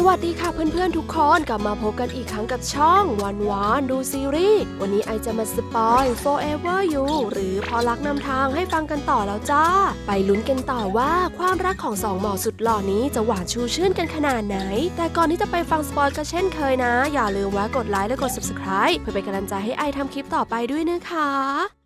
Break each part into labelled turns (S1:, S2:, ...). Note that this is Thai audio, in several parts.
S1: สวัสดีค่ะเพื่อนๆทุกคนกลับมาพบกันอีกครั้งกับช่องวันวานดูซีรีส์วันนี้ไอจะมาสปอย Forever You หรือพอรักนำทางให้ฟังกันต่อแล้วจ้า ไปลุ้นกันต่อว่าความรักของสองหมอสุดหล่อนี้จะหวานชูชื่นกันขนาดไหน แต่ก่อนที่จะไปฟังสปอยก็เช่นเคยนะ อย่าลืมว่ากดไลค์และกด subscribe เพื่อเป็นกำลังใจให้ไอทำคลิปต่อไปด้วยนะคะ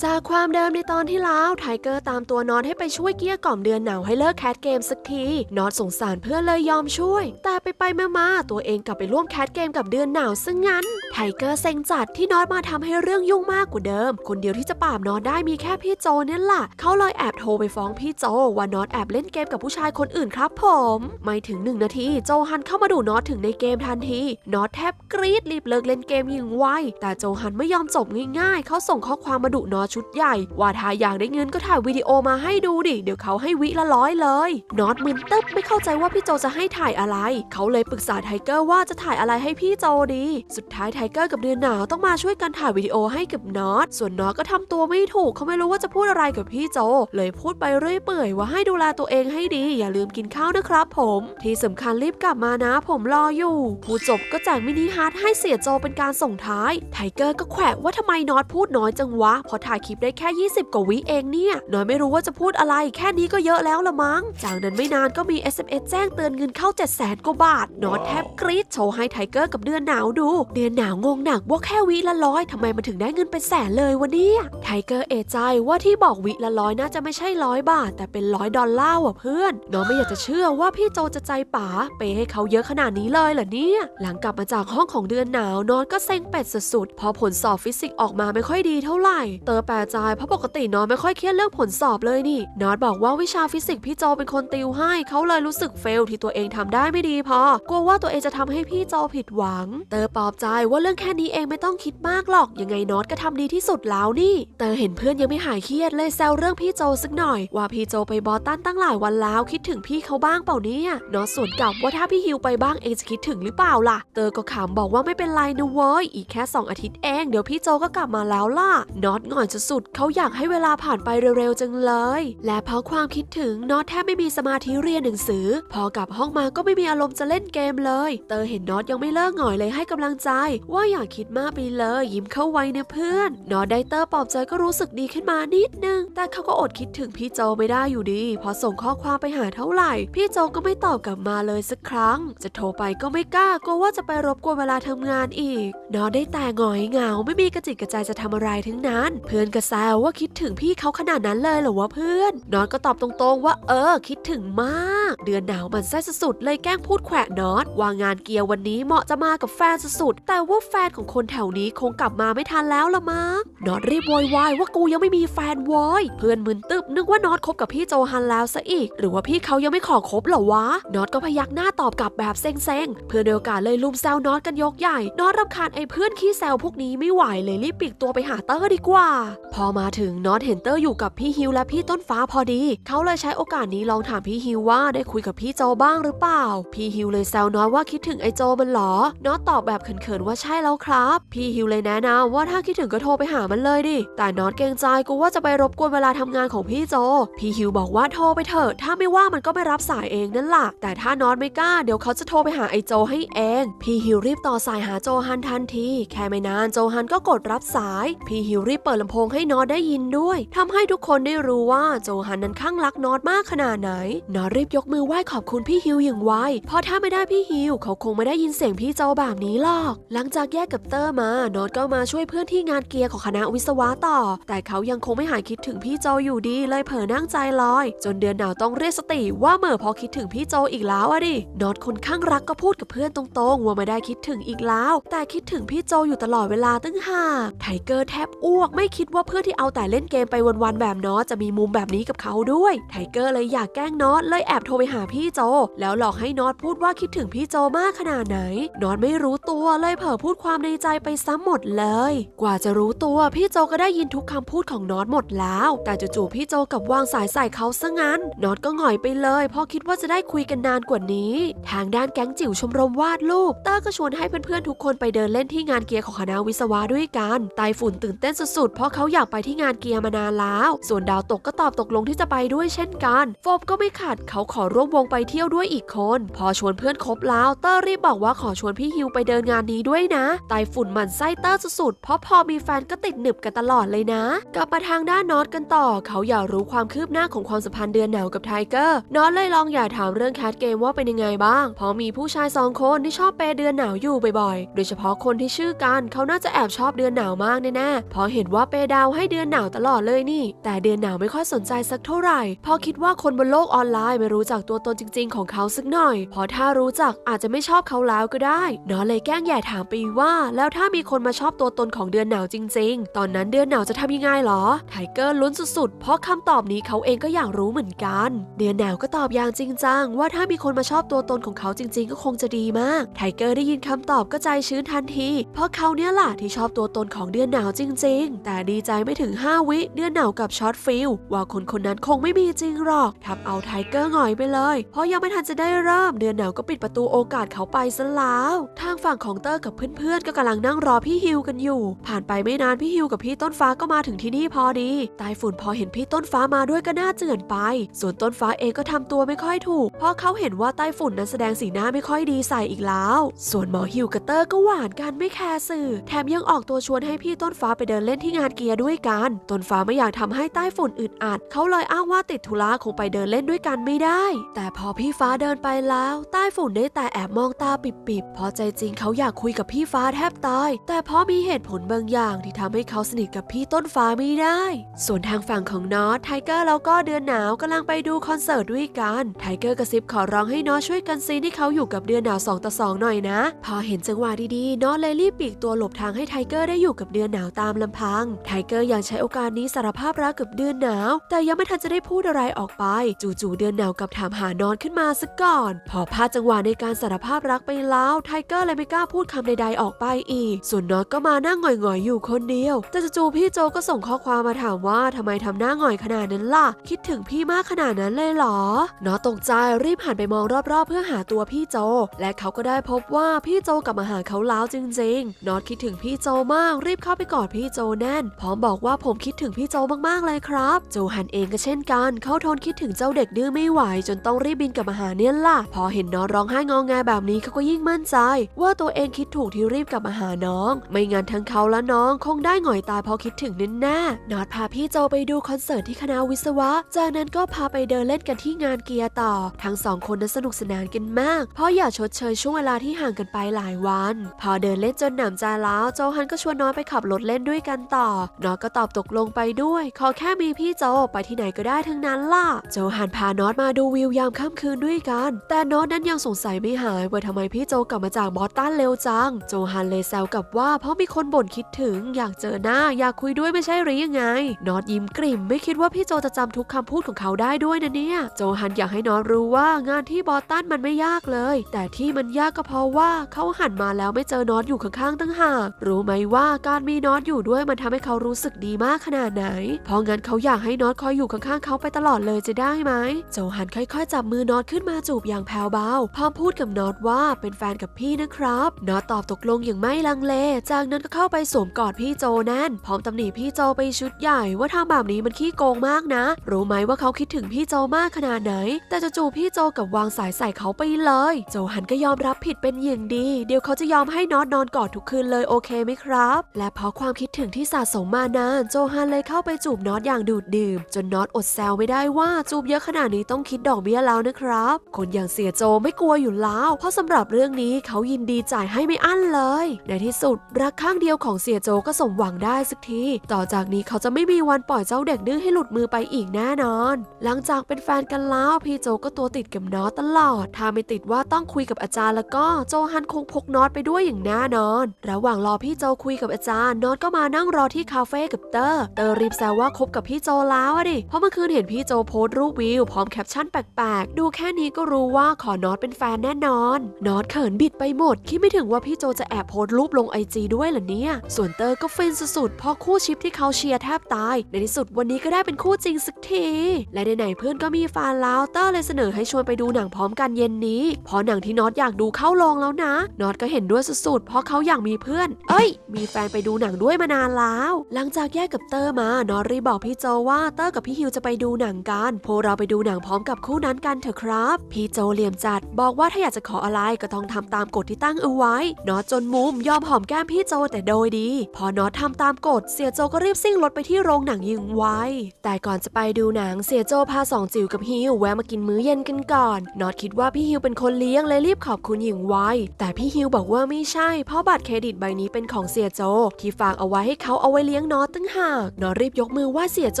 S1: จากความเดิมในตอนที่แล้วไทเกอร์ตามตัวนอตให้ไปช่วยเกี้ยกล่อมเดือนหนาวให้เลิกแคทเกมสักที นอตสงสารเพื่อนเลยยอมช่วย แต่ไปไปๆมาๆตัวเองกลับไปร่วมแคทเกมกับเดือนหนาวซะงงั้น ไทเกอร์เซ็งจัดที่นอตมาทำให้เรื่องยุ่งมากกว่าเดิม คนเดียวที่จะปราบนอตได้มีแค่พี่โจเนี่ยแหละเขาเลยแอบโทรไปฟ้องพี่โจว่านอตแอบเล่นเกมกับผู้ชายคนอื่นครับผม ไม่ถึงหนึ่งนาทีโจฮันเข้ามาดูนอตถึงในเกมทันทีนอตแทบกรี๊ดรีบเลิกเล่นเกมย่างไวแต่โจฮันไม่ยอมจบง่ายๆเขาส่งข้อความมาดุนอตชุดใหญ่ ว่าถ้าอยากได้เงินก็ถ่ายวิดีโอมาให้ดูดิ เดี๋ยวเขาให้วิละร้อยเลยนอตมึนตึ๊บไม่เข้าใจว่าพี่โจจะให้ถ่ายอะไร เขาเลยปรึกษาไทเกอร์ว่าจะถ่ายอะไรให้พี่โจดี สุดท้ายไทเกอร์กับเดือนหนาวต้องมาช่วยกันถ่ายวิดีโอให้กับนอตส่วนนอตก็ทำตัวไม่ถูกเขาไม่รู้ว่าจะพูดอะไรกับพี่โจ เลยพูดไปเรื่อยเปื่อยว่าให้ดูแลตัวเองให้ดี อย่าลืมกินข้าวนะครับผม ที่สำคัญรีบกลับมานะผมรออยู่ผู้จบก็แจกมินิฮาร์ดให้เสียโจเป็นการส่งท้าย ไทเกอร์ก็แขวะว่าทำไมนอตพูดน้อยจังวะพอถ่ายคลิปได้แค่ 20 กว่าวิเองเนี่ยน้อยไม่รู้ว่าจะพูดอะไรแค่นี้ก็เยอะแล้วละมั้ง จากนั้นไม่นานก็มี SMS แจ้งเตือนเงินเข้า 7 0 0 0 0 0กว่าบาท นอตแทบกรี๊ดโชว์ให้ไทเกอร์กับเดือนหนาวดูเดือนหนาวงงหนักว่าแค่วิละร้อยทำไมมันถึงได้เงินเป็นแสนเลยวะเนี่ยไทเกอร์เอใจว่าที่บอกวิละร้อยน่าจะไม่ใช่ร้อยบาท แต่เป็นร้อยดอลลาร์ว่ะเพื่อนน้องไม่อยากจะเชื่อว่าพี่โจจะใจป๋าเปให้เขาเยอะขนาดนี้เลยเหรอเนี่ยหลังกลับมาจากห้องของเดือนหนาวนอนก็เซ็งเป็ดสุดๆพอผลสอบฟิสิกส์ออกมาไม่ค่อยดีเท่าไหร่ เตอแปลใจเพราะปกตินอนไม่ค่อยเครียดเรื่องผลสอบเลยนี่นอตบอกว่าวิชาฟิสิกส์พี่โจเป็นคนติวให้เขาเลยรู้สึกเฟลที่ตัวเองทำได้ไม่ดีพอกลัวว่าตัวเองจะทำให้พี่โจผิดหวัง เตอปลอบใจว่าเรื่องแค่นี้เองไม่ต้องคิดมากหรอกยังไงนอตก็ทำดีที่สุดแล้วนี่ เตอเห็นเพื่อนยังไม่หายเครียดเลยแซวเรื่องพี่โจสักหน่อย ว่าพี่โจไปบอสตันตั้งหลายวันแล้วคิดถึงพี่เขาบ้างเปล่าเนี่ยนอตสวนกลับว่าถ้าพี่ฮิวไปบ้างเองจะคิดถึงหรือเปล่าล่ะ เตอก็ขำบอกว่าไม่เป็นไรนะเว้ยอีกแค่สองอาทิตย์เองเดี๋ยวพี่โจก็กลับมาแล้วล่ะนอตหงอยสุดๆ เขาอยากให้เวลาผ่านไปเร็วๆจังเลย และเพราะความคิดถึงนอตแทบไม่มีสมาธิเรียนหนังสือ พอกลับห้องมาก็ไม่มีอารมณ์จะเล่นเกมเลย เตอเห็นนอตยังไม่เลิกหง่อยเลยให้กำลังใจ ว่าอย่าคิดมากไปเลย ยิ้มเข้าไว้นะเพื่อน นอตได้เตอร์ปลอบใจก็รู้สึกดีขึ้นมานิดนึง แต่เขาก็อดคิดถึงพี่โจไม่ได้อยู่ดี พอส่งข้อความไปหาเท่าไหร่ พี่โจก็ไม่ตอบกลับมาเลยสักครั้ง จะโทรไปก็ไม่กล้ากลัวว่าจะไปรบกวนเวลาทำงานอีก นอตได้แต่หงอยเหงาไม่มีกระจิตกระใจจะทำอะไรทั้งนั้นเพื่อื่อนก็แซวว่าคิดถึงพี่เขาขนาดนั้นเลยเหรอวะเพื่อน นอตก็ตอบตรงๆว่าเออ คิดถึงมาก เดือนหนาวมันไส้สุดๆเลยแกล้งพูดแขวะนอตว่างานเกียร์วันนี้เหมาะจะมากับแฟนสุดๆแต่ว่าแฟนของคนแถวนี้คงกลับมาไม่ทันแล้วละมั้งนอตรีบโวยวายว่ากูยังไม่มีแฟนว้ยเพื่อนมึนตึบนึกว่านอตคบกับพี่โจฮันแล้วซะอีก หรือว่าพี่เขายังไม่ขอคบเหรอวะนอตก็พยักหน้าตอบกลับแบบเซ็งๆเพื่อนเดียวกันเลยลุมแซวนอตกันยกใหญ่นอตรำคาญไอ้เพื่อนขี้แซวพวกนี้ไม่ไหวเลยรีบปีกตัวไปหาเตอร์ดีกว่าพอมาถึงน็อตเห็นเตอร์อยู่กับพี่ฮิวและพี่ต้นฟ้าพอดี เขาเลยใช้โอกาสนี้ลองถามพี่ฮิวว่าได้คุยกับพี่โจบ้างหรือเปล่า พี่ฮิวเลยแซวน็อตว่าคิดถึงไอ้โจมันเหรอ น็อตตอบแบบเขินๆว่าใช่แล้วครับ พี่ฮิวเลยแนะนำว่าถ้าคิดถึงก็โทรไปหามันเลยดิ แต่น็อตเกรงใจกูว่าจะไปรบกวนเวลาทำงานของพี่โจ พี่ฮิวบอกว่าโทรไปเถอะ ถ้าไม่ว่ามันก็ไม่รับสายเองนั่นแหละแต่ถ้าน็อตไม่กล้าเดี๋ยวเขาจะโทรไปหาไอ้โจให้เอง พี่ฮิวรีบต่อสายหาโจฮันทันที แค่ไม่นานโจฮันก็กดรับสาย พี่ฮิวรีบเปิดลำโพงให้นอตได้ยินด้วยทำให้ทุกคนได้รู้ว่าโจฮันนั้นข้างรักนอตมากขนาดไหน นอตรีบยกมือไหว้ขอบคุณพี่ฮิวอย่างไว เพราะถ้าไม่ได้พี่ฮิวเขาคงไม่ได้ยินเสียงพี่โจแบบนี้หรอก หลังจากแยกกับเตอร์มา นอตก็มาช่วยเพื่อนที่งานเกียร์ของคณะวิศวะต่อ แต่เขายังคงไม่หายคิดถึงพี่โจอยู่ดีเลยเผลอนั่งใจลอย จนเดือนหนาวต้องเรียกสติว่าเหม่อพอคิดถึงพี่โจอีกแล้วอะดิ นอตคนข้างรักก็พูดกับเพื่อนตรงๆว่าไม่ได้คิดถึงอีกแล้ว แต่คิดถึงพี่โจอยู่ตลอดเวลาตั้งหากไทเกอร์แทบอ้วกไม่คิดว่าเพื่อนที่เอาแต่เล่นเกมไปวันๆแบบนอตจะมีมุมแบบนี้กับเขาด้วย ไทเกอร์เลยอยากแกล้งนอตเลยแอบโทรไปหาพี่โจ แล้วหลอกให้นอตพูดว่าคิดถึงพี่โจมากขนาดไหน นอตไม่รู้ตัวเลยเผลอพูดความในใจไปซ้ำหมดเลย กว่าจะรู้ตัวพี่โจก็ได้ยินทุกคำพูดของนอตหมดแล้ว แต่จู่ๆพี่โจกับวางสายใส่เขาซะงั้น นอตก็หงอยไปเลยเพราะคิดว่าจะได้คุยกันนานกว่านี้ ทางด้านแก๊งจิ๋วชมรมวาดรูปเตอร์ก็ชวนให้เพื่อนๆทุกคนไปเดินเล่นที่งานเกียร์ของคณะวิศวะด้วยกันไต้ฝุ่นตื่นเต้นสุดๆเพราะเขาอยากไปที่งานเกียร์มานานแล้ว ส่วนดาวตกก็ตอบตกลงที่จะไปด้วยเช่นกัน โฟบก็ไม่ขัดเขาขอร่วมวงไปเที่ยวด้วยอีกคน พอชวนเพื่อนครบแล้วเตอร์รีบบอกว่าขอชวนพี่ฮิวไปเดินงานนี้ด้วยนะไต้ฝุ่นหมันไส้เตอร์สุดๆ เพราะพอมีแฟนก็ติดหนึบกันตลอดเลยนะ กลับมาทางด้านนอตกันต่อ เขาอยากรู้ความคืบหน้าของความสัมพันธ์เดือนหนาวกับไทเกอร์นอตเลยลองอยากถามเรื่องแคทเกมว่าเป็นยังไงบ้างเพราะมีผู้ชายสองคนที่ชอบเปย์เดือนหนาวอยู่บ่อยๆ โดยเฉพาะคนที่ชื่อกันเขาน่าจะแอบชอบเดือนหนาวมากแน่ๆเพราะเห็นว่าเปย์ดาวให้เดือนหนาวตลอดเลยนี่ แต่เดือนหนาวไม่ค่อยสนใจสักเท่าไหร่พราะคิดว่าคนบนโลกออนไลน์ไม่รู้จักตัวตนจริง ๆ ของเขาสักหน่อยพราะถ้ารู้จักอาจจะไม่ชอบเขาแล้วก็ได้นอตเลยแกล้งแย่ถามไปว่า แล้วถ้ามีคนมาชอบตัวตนของเดือนหนาวจริง ๆ ตอนนั้นเดือนหนาวจะทำยังไงหรอไทเกอร์ลุ้นสุดๆ เพราะคำตอบนี้เขาเองก็อยากรู้เหมือนกัน เดือนหนาวก็ตอบอย่างจริงจังว่าถ้ามีคนมาชอบตัวตนของเขาจริง ๆ ก็คงจะดีมากไทเกอร์ได้ยินคำตอบก็ใจชื้นทันที เพราะเขาเนี่ยแหละที่ชอบตัวตนของเดือนหนาวจริง ๆ แต่ดีใจไม่ถึง 5 วิเดือนหนาวกับช็อตฟิลว่าคนคนนั้นคงไม่มีจริงหรอกทำเอาไทเกอร์หงอยไปเลย เพราะยังไม่ทันจะได้เริ่มเดือนหนาวก็ปิดประตูโอกาสเขาไปซะแล้ว ทางฝั่งของเตอร์กับเพื่อนๆ ก็กำลังนั่งรอพี่ฮิวกันอยู่ ผ่านไปไม่นานพี่ฮิวกับพี่ต้นฟ้าก็มาถึงที่นี่พอดีไต้ฝุ่นพอเห็นพี่ต้นฟ้ามาด้วยก็น่าเจือนไป ส่วนต้นฟ้าเองก็ทำตัวไม่ค่อยถูก เพราะเขาเห็นว่าไต้ฝุ่นนั้นแสดงสีหน้าไม่ค่อยดีใส่อีกแล้ว ส่วนหมอฮิวกับเตอร์ก็หวานกันไม่แคร์สื่อ แถมยังออกตัวชวนให้พี่ต้นฟ้าไปเดินเล่นที่งานเียด้วยกันต้นฟ้าไม่อยากทำให้ใต้ฝุ่นอึดอัด เขาเลยอ้างว่าติดธุระคงไปเดินเล่นด้วยกันไม่ได้ แต่พอพี่ฟ้าเดินไปแล้ว ใต้ฝุ่นได้แต่แอบมองตาปิบๆเพราะใจจริงเขาอยากคุยกับพี่ฟ้าแทบตาย แต่เพราะมีเหตุผลบางอย่างที่ทำให้เขาสนิทกับพี่ต้นฟ้าไม่ได้ ส่วนทางฝั่งของนอตไทเกอร์แล้วก็เดือนหนาวกำลังไปดูคอนเสิร์ตด้วยกันไทเกอร์กระซิบขอร้องให้นอตช่วยกันซีนที่เขาอยู่กับเดือนหนาวสองต่อสองหน่อยนะ พอเห็นจังหวะดีๆนอตเลยรีบปีกตัวหลบทางให้ไทเกอร์ได้อยู่กับเดือนหนาวตามลำพัง ไทไทเกอร์อยากใช้โอกาสนี้สารภาพรักกับเดือนหนาว แต่ยังไม่ทันจะได้พูดอะไรออกไป จู่ๆเดือนหนาวกับถามหานอตขึ้นมาซะก่อน พอพลาดจังหวะในการสารภาพรักไปแล้วไทเกอร์เลยไม่กล้าพูดคำใดๆออกไปอีก ส่วนนอตก็มานั่งหงอยๆอยู่คนเดียว แต่จู่ๆพี่โจก็ส่งข้อความมาถามว่าทำไมทำหน้าหงอยขนาดนั้นล่ะ คิดถึงพี่มากขนาดนั้นเลยเหรอนอตตกใจรีบหันไปมองรอบๆ เพื่อหาตัวพี่โจ และเขาก็ได้พบว่าพี่โจกลับมาหาเขาแล้วจริงๆนอตคิดถึงพี่โจมากรีบเข้าไปกอดพี่โจแน่นพร้อมบอกว่าผมคิดถึงพี่โจมากๆเลยครับ โจฮันเองก็เช่นกัน เขาทนคิดถึงเจ้าเด็กดื้อไม่ไหว จนต้องรีบบินกลับมาหาเนี่ยล่ะ พอเห็นน้องร้องไห้งองแงแบบนี้เขาก็ยิ่งมั่นใจ ว่าตัวเองคิดถูกที่รีบกลับมาหาน้อง ไม่งั้นทั้งเขาและน้องคงได้หงอยตายเพราะคิดถึงแน่ๆนอตพาพี่โจไปดูคอนเสิร์ตที่คณะวิศวะ จากนั้นก็พาไปเดินเล่นกันที่งานเกียร์ต่อ ทั้งสองคนนั้นสนุกสนานกันมาก เพราะอยากชดเชยช่วงเวลาที่ห่างกันไปหลายวัน พอเดินเล่นจนหนำใจแล้วโจฮันก็ชวนน้องไปขับรถเล่นด้วยกันต่อน้องก็ตอบตกลงไปด้วย ขอแค่มีพี่โจไปที่ไหนก็ได้ทั้งนั้นล่ะ โจฮันพาน็อตมาดูวิวยามค่ำคืนด้วยกัน แต่น็อตนั้นยังสงสัยไม่หายว่าทำไมพี่โจกลับมาจากบอสตันเร็วจัง โจฮันเลยแซวกับว่าเพราะมีคนบ่นคิดถึง อยากเจอหน้าอยากคุยด้วยไม่ใช่หรือยังไง น็อตยิ้มกริ่ม ไม่คิดว่าพี่โจจะจำทุกคำพูดของเขาได้ด้วยนะเนี่ย โจฮันอยากให้น็อตรู้ว่างานที่บอสตันมันไม่ยากเลย แต่ที่มันยากก็เพราะว่าเขาหันมาแล้วไม่เจอน็อตอยู่ข้างๆตั้งหากรู้ไหมว่าการมีน็อตอยู่ด้วยมันทำให้เขารู้สึกดีมากขนาดไหน เพราะงั้นเขาอยากให้น็อตคอยอยู่ข้างๆเขาไปตลอดเลยจะได้ไหมโจฮันค่อยๆ จับมือน็อตขึ้นมาจูบอย่างแผ่วเบา พร้อมพูดกับน็อตว่าเป็นแฟนกับพี่นะครับน็อตตอบตกลงอย่างไม่ลังเล จากนั้นก็เข้าไปสวมกอดพี่โจแน่น พร้อมตำหนิพี่โจไปชุดใหญ่ว่าทำแบบนี้มันขี้โกงมากนะ รู้ไหมว่าเขาคิดถึงพี่โจมากขนาดไหน แต่จู่ๆพี่โจกับวางสายใส่เขาไปเลย โจฮันก็ยอมรับผิดเป็นอย่างดี เดี๋ยวเขาจะยอมให้น็อตนอนกอดทุกคืนเลยโอเคไหมครับ และเพราะความคิดถึงที่สะสมมานานโจฮันเลยเข้าไปจูบน็อตอย่างดูดดื่ม จนน็อตอดแซวไม่ได้ว่าจูบเยอะขนาดนี้ต้องคิดดอกเบี้ยแล้วนะครับ คนอย่างเสียโจไม่กลัวอยู่แล้ว เพราะสำหรับเรื่องนี้เขายินดีจ่ายให้ไม่อั้นเลย ในที่สุดรักข้างเดียวของเสียโจก็สมหวังได้สักที ต่อจากนี้เขาจะไม่มีวันปล่อยเจ้าเด็กดื้อให้หลุดมือไปอีกแน่นอน หลังจากเป็นแฟนกันแล้วพี่โจก็ตัวติดกับน็อตตลอด ถ้าไม่ติดว่าต้องคุยกับอาจารย์แล้วก็โจฮันคงพกน็อตไปด้วยอย่างแน่นอน ระหว่างรอพี่โจคุยกับอาจารย์น็อตก็มานั่งรอที่คาเฟ่กับเตอร์ เตอร์รีบแซวว่าคบกับพี่โจแล้วอะดิ เพราะเมื่อคืนเห็นพี่โจโพสต์รูปวิวพร้อมแคปชั่นแปลกๆ ดูแค่นี้ก็รู้ว่าขอนอตเป็นแฟนแน่นอน นอตเขินบิดไปหมด คิดไม่ถึงว่าพี่โจจะแอบโพสต์รูปลงไอจีด้วยเหรอเนี่ย ส่วนเตอร์ก็ฟินสุดๆพราะคู่ชิปที่เขาเชียร์แทบตาย ในที่สุดวันนี้ก็ได้เป็นคู่จริงสักที และในไหนเพื่อนก็มีแฟนแล้ว เตอร์เลยเสนอให้ชวนไปดูหนังพร้อมกันเย็นนี้เพราะหนังที่นอตอยากดูเข้าโรงแล้วนะ นอตก็เห็นด้วยสุดๆ เพราะเขาอยากมีเพื่อน เอ้ย มีแฟนไปดูหนังด้วยมานานแล้วหลังจากแยกกับเตอร์มา นอรี่บอกพี่โจว่าเตอร์กับพี่ฮิวจะไปดูหนังกัน พวกเราไปดูหนังพร้อมกับคู่นั้นกันเถอะครับ พี่โจเหลี่ยมจัด บอกว่าถ้าอยากจะขออะไรก็ต้องทำตามกฎที่ตั้งเอาไว้ นอจนมุมยอมหอมแก้มพี่โจแต่โดยดี พอนอตทำตามกฎ เสียโจก็รีบซิ่งรถไปที่โรงหนังยิงไว้ แต่ก่อนจะไปดูหนังเสียโจพาสองจิ๋วกับฮิวแวะมากินมื้อเย็นกันก่อน นอคิดว่าพี่ฮิวเป็นคนเลี้ยงเลยรีบขอบคุณหญิงไว้ แต่พี่ฮิวบอกว่าไม่ใช่ เพราะบัตรเครดิตใบนี้เป็นของเสียโจ ที่ฝากเอาไว้ให้เขาเอาไว้เลี้ยงนอตตั้งหาก นอตรีบยกมือไหว่าเสียโจ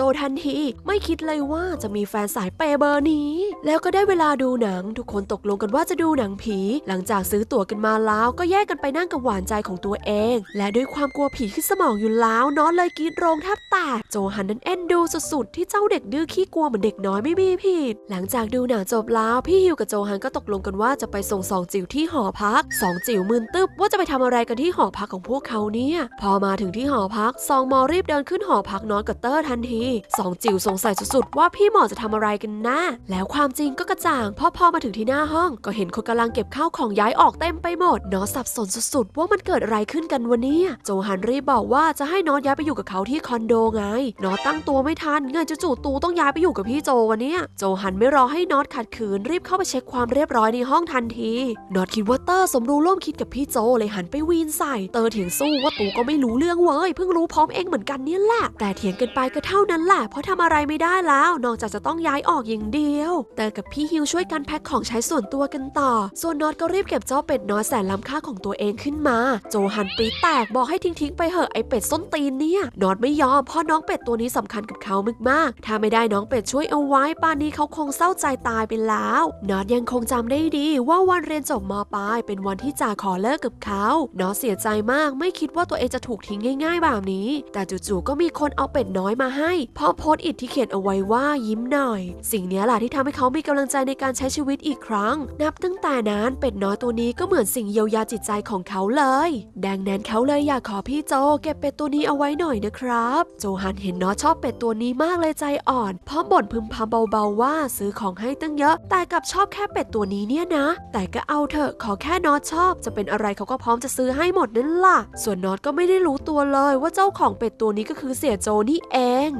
S1: ทันที ไม่คิดเลยว่าจะมีแฟนสายเปย์เบอร์นี้ แล้วก็ได้เวลาดูหนัง ทุกคนตกลงกันว่าจะดูหนังผี หลังจากซื้อตั๋วกันมาแล้วก็แยกกันไปนั่งกับหวานใจของตัวเอง และด้วยความกลัวผีขึ้นสมองอยู่แล้วนอตเลยกรีดโรงแทบแตกโจฮันนั้นเอ็นดูสุดๆที่เจ้าเด็กดื้อขี้กลัวเหมือนเด็กน้อยไม่มีผิด หลังจากดูหนังจบแล้วพี่ฮิวกับโจฮันก็ตกลงกันว่าจะไปส่งสองจิ๋วที่หอพักสองจิ๋วมึนตึบว่าจะไปทำอะไรกันที่หอพักของพวกเขาเนี่ย พอมาถึงที่หอพักซองมอรีบเดินขึ้นหอพักนอนกับเตอร์ทันทีสองจิ๋วสงสัยสุดๆว่าพี่หมอจะทำอะไรกันนะแล้วความจริงก็กระจ่างพราะพอมาถึงที่หน้าห้อง ก็เห็นคนกำลังเก็บข้าวของย้ายออกเต็มไปหมดนอสับสนสุดๆ ว่ามันเกิดอะไรขึ้นกันวะเนี่ยโจฮันรีบบอกว่าจะให้นอตย้ายไปอยู่กับเขาที่คอนโดไงนอตตั้งตัวไม่ทันเงยจู่ตูต้องย้ายไปอยู่กับพี่โจวันนี้โจฮันไม่รอให้นอตขัดขืนรีบเข้าไปเช็คความเรียบร้อยในห้องทันทีนอตคิดว่าเตอร์สมรู้ร่วมคิดกับพี่โจเลยหันไปวีนใส่เตอร์เถียงสู้ว่าตูก็ไม่รู้เรื่องเว้ยเพิ่งรู้พร้อมเองเหมือนกันเนี่ยแหละ แต่เถียงกันไปก็เท่านั้นแหละเพราะทำอะไรไม่ได้แล้ว นอกจากจะต้องย้ายออกอย่างเดียว เตอร์กับพี่ฮิวช่วยกันแพ็คของใช้ส่วนตัวกันต่อ ส่วนนอตก็รีบเก็บเจ้าเป็ดน้อยแสนล้ำค่าของตัวเองขึ้นมา โจหันปีแตกบอกให้ทิ้งๆไปเหอะไอเป็ดส้นตีนเนี่ยนอตไม่ยอมเพราะน้องเป็ดตัวนี้สำคัญกับเขามากๆถ้าไม่ได้น้องเป็ดช่วยเอาไว้ป่านนี้เขาคงเศร้าใจตายไปแล้วนอตยังคงจำได้ดีว่าวันเรียนจบมปลายเป็นวันที่จ่าขอเลิกกับเขานอตเสียใจมากไม่คิดว่าตัวเองจะถูกทิ้งง่าย ๆ แบบนี้แต่จู่ๆก็มีคนเอาเป็ดน้อยมาให้พราะโพสต์อิทที่เขียนเอาไว้ว่ายิ้มหน่อย สิ่งนี้แหละที่ทำให้เขามีกำลังใจในการใช้ชีวิตอีกครั้ง นับตั้งแต่นั้นเป็ดน้อยตัวนี้ก็เหมือนสิ่งเยียวยาจิตใจของเขาเลย ดังนั้นเขาเลยอยากขอพี่โจเก็บเป็ดตัวนี้เอาไว้หน่อยนะครับ โจฮันเห็นน้อชอบเป็ดตัวนี้มากเลยใจอ่อนพร้อมบ่นพึมพำเบาๆว่าซื้อของให้ตั้งเยอะ แต่กับชอบแค่เป็ดตัวนี้เนี่ยนะ แต่ก็เอาเถอะขอแค่น้อชอบ จะเป็นอะไรเขาก็พร้อมจะซื้อให้หมดนั่นล่ะ ส่วนน็อก็ไม่ได้รู้ตัวเลยว่าเจ้าของสองเป็ดตัวนี้ก็คือเสียโจนี่เอง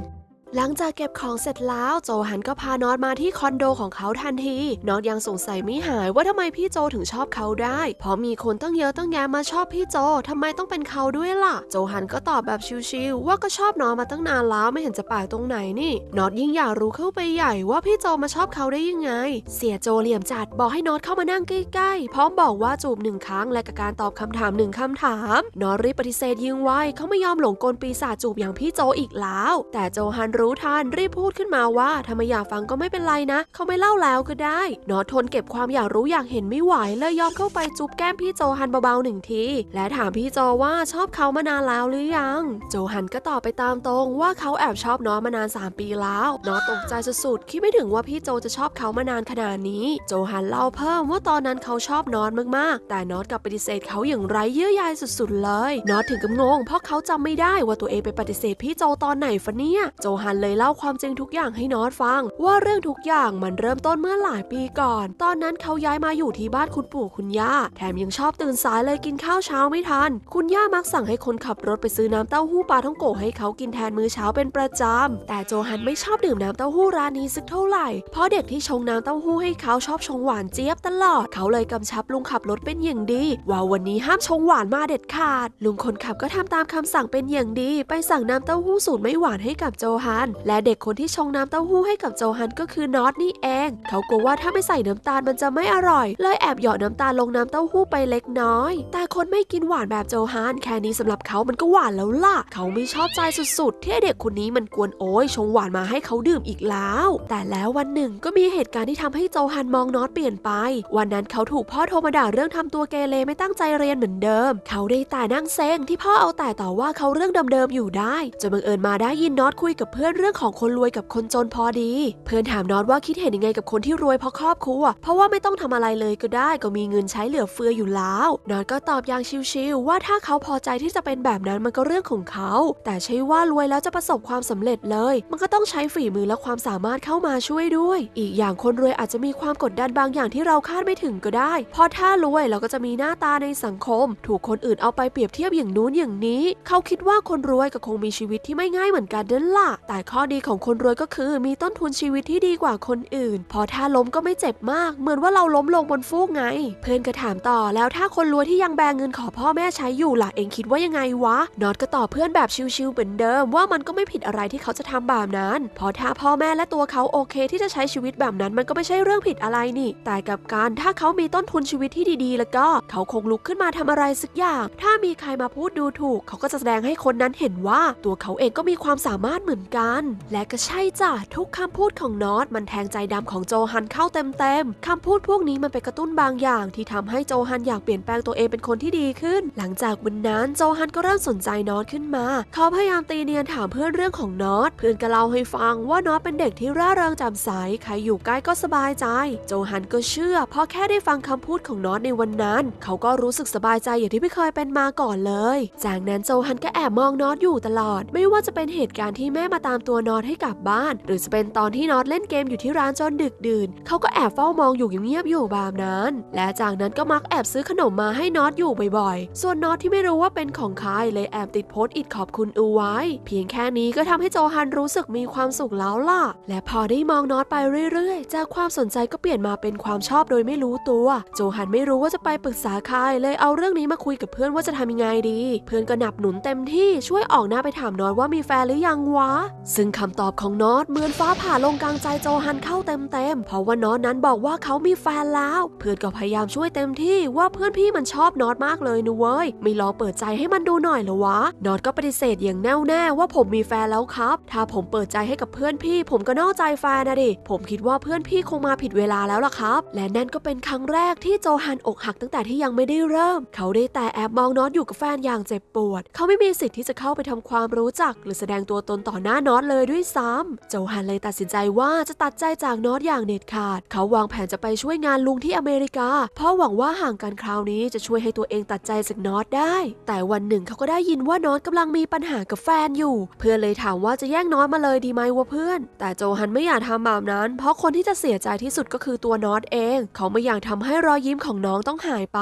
S1: หลังจากเก็บของเสร็จแล้วโจหันก็พานอตมาที่คอนโดของเขาทันที นอตยังสงสัยไม่หายว่าทำไมพี่โจถึงชอบเขาได้ เพราะมีคนตั้งเยอะตั้งแยะมาชอบพี่โจทำไมต้องเป็นเขาด้วยล่ะ โจหันก็ตอบแบบชิวๆว่าก็ชอบนอตมาตั้งนานแล้วไม่เห็นจะแปลกตรงไหนนี่ นอตยิ่งอยากรู้เข้าไปใหญ่ว่าพี่โจมาชอบเขาได้ยังไง เสียโจเหลี่ยมจัดบอกให้นอตเข้ามานั่งใกล้ๆพร้อมบอกว่าจูบหนึ่งครั้งและกับการตอบคำถามหนึ่งคำถาม นอตรีบปฏิเสธยิงไว้เขาไม่ยอมหลงกลปีศาจจูบอย่างพี่โจอีกแล้ว แต่โจฮันรู้ทันรีบพูดขึ้นมาว่าถ้าไม่อยากฟังก็ไม่เป็นไรนะ เขาไม่เล่าแล้วก็ได้ นอทนเก็บความอยากรู้อยากเห็นไม่ไหวเลยยอมเข้าไปจุ๊บแก้มพี่โจฮันเบาๆหนึ่งที และถามพี่โจว่าชอบเขามานานแล้วหรือยัง โจฮันก็ตอบไปตามตรงว่าเขาแอบชอบนอมานาน 3 ปีแล้ว นอตกใจสุดๆคิดไม่ถึงว่าพี่โจจะชอบเขามานานขนาดนี้ โจฮันเล่าเพิ่มว่าตอนนั้นเขาชอบนอตมากๆ แต่นอตกลับปฏิเสธเขาอย่างไร้เยื่อใยสุดๆเลย นอตถึงกับงงเพราะเขาจำไม่ได้ว่าตัวเองไปปฏิเสธพี่โจตอนไหนฟะเนี่ยโจฮันเลยเล่าความจริงทุกอย่างให้นอตฟัง ว่าเรื่องทุกอย่างมันเริ่มต้นเมื่อหลายปีก่อน ตอนนั้นเขาย้ายมาอยู่ที่บ้านคุณปู่คุณย่า แถมยังชอบตื่นสายเลยกินข้าวเช้าไม่ทัน คุณย่ามักสั่งให้คนขับรถไปซื้อน้ำเต้าหู้ปลาท่องโกให้เขากินแทนมื้อเช้าเป็นประจำ แต่โจฮันไม่ชอบดื่มน้ำเต้าหู้ร้านนี้สักเท่าไหร่ เพราะเด็กที่ชงน้ำเต้าหู้ให้เขาชอบชงหวานเจี๊ยบตลอด เขาเลยกำชับลุงขับรถเป็นอย่างดี ว่าวันนี้ห้ามชงหวานมาเด็ดขาด ลุงคนขับก็ทำตามคำสั่งเป็นอย่างดี ไปสั่งน้ำเต้าหู้สูตรไม่หวานให้กับโจฮันและเด็กคนที่ชงน้ำเต้าหู้ให้กับโจฮันก็คือนอตนี่เอง เขากลัวว่าถ้าไม่ใส่น้ำตาลมันจะไม่อร่อย เลยแอบหยอดน้ำตาลลงน้ำเต้าหู้ไปเล็กน้อย แต่คนไม่กินหวานแบบโจฮันแค่นี้สำหรับเขามันก็หวานแล้วล่ะ เขาไม่ชอบใจสุดๆ ที่เด็กคนนี้มันกวนโอยชงหวานมาให้เขาดื่มอีกแล้ว แต่แล้ววันหนึ่งก็มีเหตุการณ์ที่ทำให้โจฮันมองนอตเปลี่ยนไป วันนั้นเขาถูกพ่อโทรมาด่าเรื่องทำตัวเกเรไม่ตั้งใจเรียนเหมือนเดิม เขาได้แต่นั่งเซ็งที่พ่อเอาแต่ต่อว่าเขาเรื่องเดิมๆอยู่ได้จนบังเอิญมาได้ยินนอตคุยกับเพื่อนอนเรื่องของคนรวยกับคนจนพอดี เพื่อนถามน็อตว่าคิดเห็นยังไงกับคนที่รวยเพราะครอบครัว เพราะว่าไม่ต้องทำอะไรเลยก็ได้ก็มีเงินใช้เหลือเฟืออยู่แล้วน็อตก็ตอบอย่างชิวๆว่าถ้าเขาพอใจที่จะเป็นแบบนั้นมันก็เรื่องของเขา แต่ใช่ว่ารวยแล้วจะประสบความสำเร็จเลย มันก็ต้องใช้ฝีมือและความสามารถเข้ามาช่วยด้วย อีกอย่างคนรวยอาจจะมีความกดดันบางอย่างที่เราคาดไม่ถึงก็ได้ เพราะถ้ารวยเราก็จะมีหน้าตาในสังคม ถูกคนอื่นเอาไปเปรียบเทียบอย่างนู้นอย่างนี้ เขาคิดว่าคนรวยก็คงมีชีวิตที่ไม่ง่ายเหมือนกันนั่นล่ะแต่ข้อดีของคนรวยก็คือมีต้นทุนชีวิตที่ดีกว่าคนอื่น พอถ้าล้มก็ไม่เจ็บมาก เหมือนว่าเราล้มลงบนฟูกไง เพื่อนก็ถามต่อแล้วถ้าคนรวยที่ยังแบงเงินขอพ่อแม่ใช้อยู่ล่ะเองคิดว่ายังไงวะน็อตก็ตอบเพื่อนแบบชิวๆเหมือนเดิม ว่ามันก็ไม่ผิดอะไรที่เขาจะทำแบบนั้นพราะถ้าพ่อแม่และตัวเขาโอเค ที่จะใช้ชีวิตแบบนั้นมันก็ไม่ใช่เรื่องผิดอะไรนี่ แต่กับการถ้าเขามีต้นทุนชีวิตที่ดีๆ แล้วก็ เขาคงลุกขึ้นมาทำอะไรสักอย่าง ถ้ามีใครมาพูดดูถูก เขาก็จะแสดงให้คนนั้นเห็นว่า ตัวเขาเองก็มีความสามารถเหมือนกันและก็ใช่จ้ะทุกคำพูดของนอตมันแทงใจดำของโจฮันเข้าเต็มๆคำพูดพวกนี้มันไปกระตุ้นบางอย่าง ที่ทำให้โจฮันอยากเปลี่ยนแปลงตัวเองเป็นคนที่ดีขึ้น หลังจากวันนั้นโจฮันก็เริ่มสนใจนอตขึ้นมา เขาพยายามตีเนียนถามเพื่อนเรื่องของนอตเพื่อนก็เล่าให้ฟังว่านอตเป็นเด็กที่ร่าเริงแจ่มใสใครอยู่ใกล้ก็สบายใจ โจฮันก็เชื่อเพราะแค่ได้ฟังคำพูดของนอตในวันนั้น เขาก็รู้สึกสบายใจอย่างที่ไม่เคยเป็นมาก่อนเลย จากนั้นโจฮันก็แอบมองนอตอยู่ตลอด ไม่ว่าจะเป็นเหตุการณ์ที่แม่มาตามตัวนอตให้กลับบ้าน หรือจะเป็นตอนที่นอตเล่นเกมอยู่ที่ร้านจนดึกดื่น เขาก็แอบเฝ้ามองอยู่เงียบๆอยู่แบบนั้น และจากนั้นก็มักแอบซื้อขนมมาให้นอตอยู่บ่อยๆ ส่วนนอตที่ไม่รู้ว่าเป็นของใครเลยแอบติดโพสต์อิดขอบคุณอาไว้ เพียงแค่นี้ก็ทำให้โจฮันรู้สึกมีความสุขแล้วล่ะ และพอได้มองนอตไปเรื่อยๆ จากความสนใจก็เปลี่ยนมาเป็นความชอบโดยไม่รู้ตัว โจฮันไม่รู้ว่าจะไปปรึกษาใครเลยเอาเรื่องนี้มาคุยกับเพื่อนว่าจะทำยังไงดี เพื่อนก็หนับหนุนเต็มที่ช่วยออกหน้าไปถามนอตว่ามีแฟนหรือยังวะซึ่งคำตอบของนอตเหมือนฟ้าผ่าลงกลางใจโจฮันเข้าเต็มๆ เพราะว่านอตนั้นบอกว่าเขามีแฟนแล้ว เพื่อนก็พยายามช่วยเต็มที่ว่าเพื่อนพี่มันชอบนอตมากเลยนะเว้ย ไม่ลองเปิดใจให้มันดูหน่อยเหรอวะ นอตก็ปฏิเสธอย่างแน่วแน่ว่าผมมีแฟนแล้วครับ ถ้าผมเปิดใจให้กับเพื่อนพี่ ผมก็นอกใจแฟนนะดิ ผมคิดว่าเพื่อนพี่คงมาผิดเวลาแล้วล่ะครับ และนั่นก็เป็นครั้งแรกที่โจฮันอกหักตั้งแต่ที่ยังไม่ได้เริ่ม เขาได้แต่แอบมองนอตอยู่กับแฟนอย่างเจ็บปวด เขาไม่มีสิทธิ์ที่จะเข้าไปทำความรู้จัก หรือแสดงตัวตนต่อหน้านอตเลยด้วยซ้ำโจฮันเลยตัดสินใจว่าจะตัดใจจากนอตอย่างเด็ดขาด เขาวางแผนจะไปช่วยงานลุงที่อเมริกา เพราะหวังว่าห่างกันคราวนี้จะช่วยให้ตัวเองตัดใจจากนอตได้ แต่วันหนึ่งเขาก็ได้ยินว่านอตกำลังมีปัญหากับแฟนอยู่ เพื่อนเลยถามว่าจะแย่งนอตมาเลยดีไหมวะเพื่อน แต่โจฮันไม่อยากทำแบบนั้น เพราะคนที่จะเสียใจที่สุดก็คือตัวนอตเอง เขาไม่อยากทำให้รอยยิ้มของน้องต้องหายไป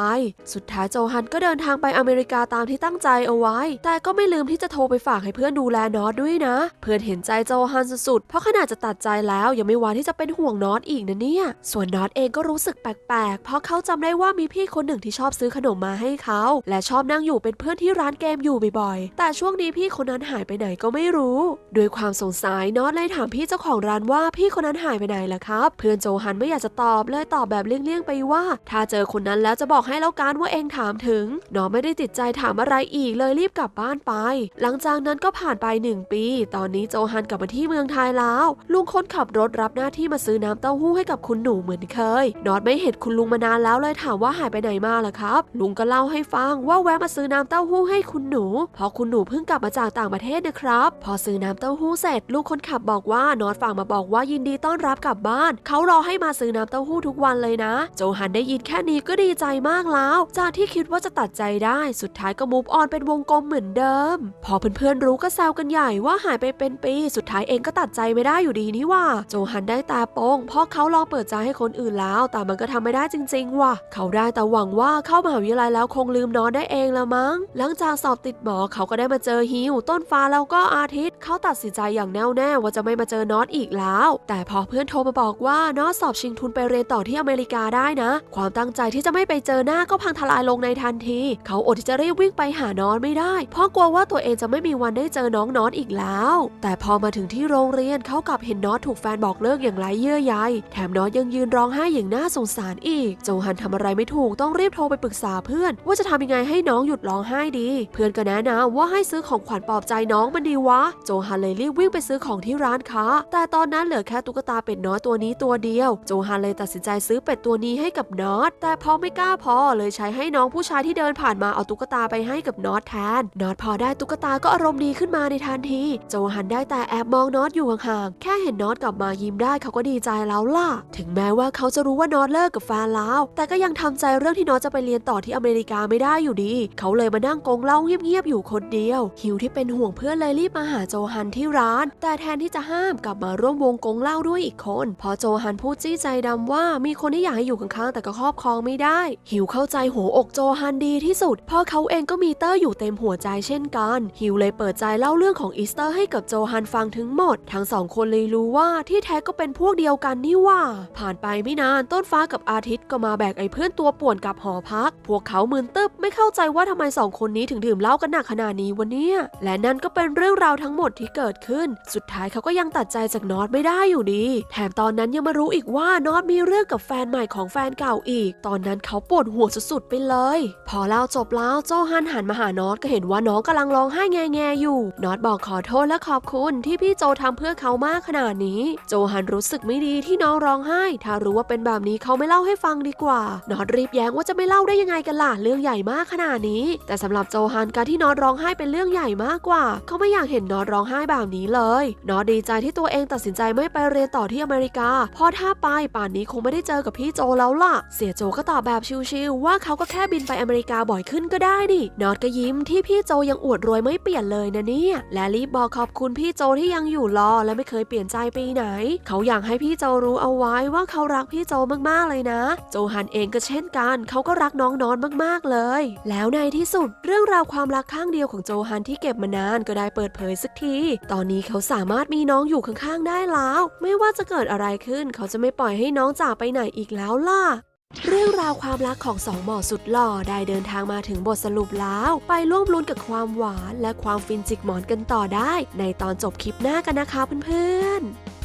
S1: สุดท้ายโจฮันก็เดินทางไปอเมริกาตามที่ตั้งใจเอาไว้ แต่ก็ไม่ลืมที่จะโทรไปฝากให้เพื่อนดูแลนอตด้วยนะ เพื่อนเห็นใจโจฮันสุดๆ เพราะขนาดจะตัดใจแล้วยังไม่วางที่จะเป็นห่วงน็อตอีกนะเนี่ย ส่วนน็อตเองก็รู้สึกแปลกๆ เพราะเขาจำได้ว่ามีพี่คนหนึ่งที่ชอบซื้อขนมมาให้เขา และชอบนั่งอยู่เป็นเพื่อนที่ร้านเกมอยู่บ่อยๆ แต่ช่วงนี้พี่คนนั้นหายไปไหนก็ไม่รู้ด้วยความสงสัยน็อตเลยถามพี่เจ้าของร้านว่าพี่คนนั้นหายไปไหนล่ะครับ เพื่อนโจฮันไม่อยากจะตอบเลยตอบแบบเลี่ยงๆไปว่า ถ้าเจอคนนั้นแล้วจะบอกให้แล้วกันว่าเองถามถึงน็อตไม่ได้ติดใจถามอะไรอีกเลยรีบกลับบ้านไป หลังจากนั้นก็ผ่านไปหนึ่งปี ตอนนี้โจฮันกลับมาที่เมืองไทยแล้ว ลุงคนขับรถรับหน้าที่มาซื้อน้ำเต้าหู้ให้กับคุณหนูเหมือนเคย นอตไม่เห็นคุณลุงมานานแล้วเลยถามว่าหายไปไหนมาล่ะครับ ลุงก็เล่าให้ฟังว่าแวะมาซื้อน้ำเต้าหู้ให้คุณหนูเพราะคุณหนูเพิ่งกลับมาจากต่างประเทศนะครับ พอซื้อน้ำเต้าหู้เสร็จ ลูกคนขับบอกว่านอตฝากมาบอกว่ายินดีต้อนรับกลับบ้าน เขารอให้มาซื้อน้ำเต้าหู้ทุกวันเลยนะ โจฮันได้ยินแค่นี้ก็ดีใจมากแล้ว จากที่คิดว่าจะตัดใจได้ สุดท้ายก็มูฟออนเป็นวงกลมเหมือนเดิม พอเพื่อนๆรู้ก็แซวกันใหญ่ว่าหายไปเป็นปี สุดท้ายเองก็ตัดใจไม่ได้อยู่ดีนี่ว่า โจฮันได้ตาโป้งเพราะเขาลองเปิดใจให้คนอื่นแล้ว แต่มันก็ทำไม่ได้จริง ๆ ว่ะ เขาได้แต่หวังว่าเข้ามหาวิทยาลัยแล้วคงลืมนอนได้เองละมั้ง หลังจากสอบติดหมอเขาก็ได้มาเจอฮิวต้นฟ้าแล้วก็อาทิตย์ เขาตัดสินใจอย่างแน่วแน่ว่าจะไม่มาเจอนอตอีกแล้ว แต่พอเพื่อนโทรมาบอกว่านอตสอบชิงทุนไปเรียนต่อที่อเมริกาได้นะ ความตั้งใจที่จะไม่ไปเจอหน้าก็พังทลายลงในทันที เขาอดที่จะรีบวิ่งไปหาน็อตไม่ได้ เพราะกลัวว่าตัวเองจะไม่มีวันได้เจอน้องนอตอีกแล้ว แแต่พอมาถึงที่โรงเรียนเขากลับเห็นน็อตถูกแฟนบอกเลิกอย่างไรเยื่อใยแถมน็อตยังยืนร้องไห้อย่างน่าสงสารอีกโจฮันทำอะไรไม่ถูกต้องรีบโทรไปปรึกษาเพื่อน ว่าจะทำยังไงให้น้องหยุดร้องไห้ดี เพื่อนก็แนะนำว่าให้ซื้อของขวัญปลอบใจน้องมันดีวะ โจฮันเลยรีบวิ่งไปซื้อของที่ร้านค้า แต่ตอนนั้นเหลือแค่ตุ๊กตาเป็ดน้อยตัวนี้ตัวเดียว โจฮันเลยตัดสินใจซื้อเป็ดตัวนี้ให้กับน็อตแต่พอไม่กล้าพอเลยใช้ให้น้องผู้ชายที่เดินผ่านมาเอาตุ๊กตาไปให้กับน็อตแทนน็อตพอได้ตุ๊กตาก็อารมณ์ดีขึ้นมาในทันที โจฮันไดได้แต่แอบมองน็อตอยู่ห่างๆ แค่เห็นน็อตกลับมายิ้มได้เขาก็ดีใจแล้วล่ะ ถึงแม้ว่าเขาจะรู้ว่าน็อตเลิกกับแฟนแล้ว แต่ก็ยังทำใจเรื่องที่น็อตจะไปเรียนต่อที่อเมริกาไม่ได้อยู่ดี เขาเลยมานั่งกงเล้าเงียบๆอยู่คนเดียวหิวที่เป็นห่วงเพื่อนเลยรีบมาหาโจฮันที่ร้าน แต่แทนที่จะห้ามกลับมาร่วมวงกงเล้าด้วยอีกคน พอโจฮันพูดจี้ใจดำว่ามีคนที่อยากให้อยู่ข้างๆ แต่ก็ครอบครองไม่ได้หิวเข้าใจหัวอกโจฮันดีที่สุด เพราะเขาเองก็มีเตอร์อยู่เต็มหัวใจเช่นกันหิวเลยเปิดใจเล่าเรื่องของอีสเตอร์ให้กับโจฮันฟังถึงหมด ทั้งสองคนเลยรู้ว่าที่แท้ก็เป็นพวกเดียวกันนี่ว่า ผ่านไปไม่นานต้นฟ้ากับอาทิตย์ก็มาแบกไอ้เพื่อนตัวป่วนกลับหอพัก พวกเขามึนตึบไม่เข้าใจว่าทำไมสองคนนี้ถึงดื่มเหล้ากันหนักขนาดนี้วะเนี่ยและนั่นก็เป็นเรื่องราวทั้งหมดที่เกิดขึ้น สุดท้ายเขาก็ยังตัดใจจากนอตไม่ได้อยู่ดี แถมตอนนั้นยังมารู้อีกว่านอตมีเรื่องกับแฟนใหม่ของแฟนเก่าอีก ตอนนั้นเขาปวดหัวสุดๆไปเลย พอเล่าจบแล้วโจฮันหันมาหานอตก็เห็นว่าน้องกำลังร้องไห้แง่ๆอยู่นอตบอกขอโทษและขอบคุณที่พี่โจทำเพื่อเขามากขนาดนี้ โจฮันรู้สึกไม่ดีที่น้องร้องไห้ ถ้ารู้ว่าเป็นแบบนี้เขาไม่เล่าให้ฟังดีกว่า นอตรีบแย้งว่าจะไม่เล่าได้ยังไงกันล่ะเรื่องใหญ่มากขนาดนี้ แต่สำหรับโจฮันการที่นอตร้องไห้เป็นเรื่องใหญ่มากกว่า เขาไม่อยากเห็นนอตร้องไห้แบบนี้เลย นอตดีใจที่ตัวเองตัดสินใจไม่ไปเรียนต่อที่อเมริกาเพราะถ้าไปป่านนี้คงไม่ได้เจอกับพี่โจแล้วล่ะ เสียโจก็ตอบแบบชิวๆว่าเขาก็แค่บินไปอเมริกาบ่อยขึ้นก็ได้นี่นอตก็ยิ้มที่พี่โจยังอวดรวยไม่เปลี่ยนเลยนะเนี่ยและรีบบอกขอบคุณพี่โจที่ยังอยู่รอและไม่เคยเปลี่ยนใจไปไหน เขาอยากให้พี่โจรู้เอาไว้ว่าเขารักพี่โจมากๆเลยนะ โจฮันเองก็เช่นกัน เขาก็รักน้องนอนมากๆเลย แล้วในที่สุดเรื่องราวความรักข้างเดียวของโจฮันที่เก็บมานานก็ได้เปิดเผยสักที ตอนนี้เขาสามารถมีน้องอยู่ข้างๆได้แล้ว ไม่ว่าจะเกิดอะไรขึ้น เขาจะไม่ปล่อยให้น้องจากไปไหนอีกแล้วล่ะ เรื่องราวความรักของสองหมอสุดหล่อได้เดินทางมาถึงบทสรุปแล้ว ไปร่วมลุ้นกับความหวานและความฟินจิกหมอนกันต่อได้ ในตอนจบคลิปหน้ากันนะคะเพื่อนๆ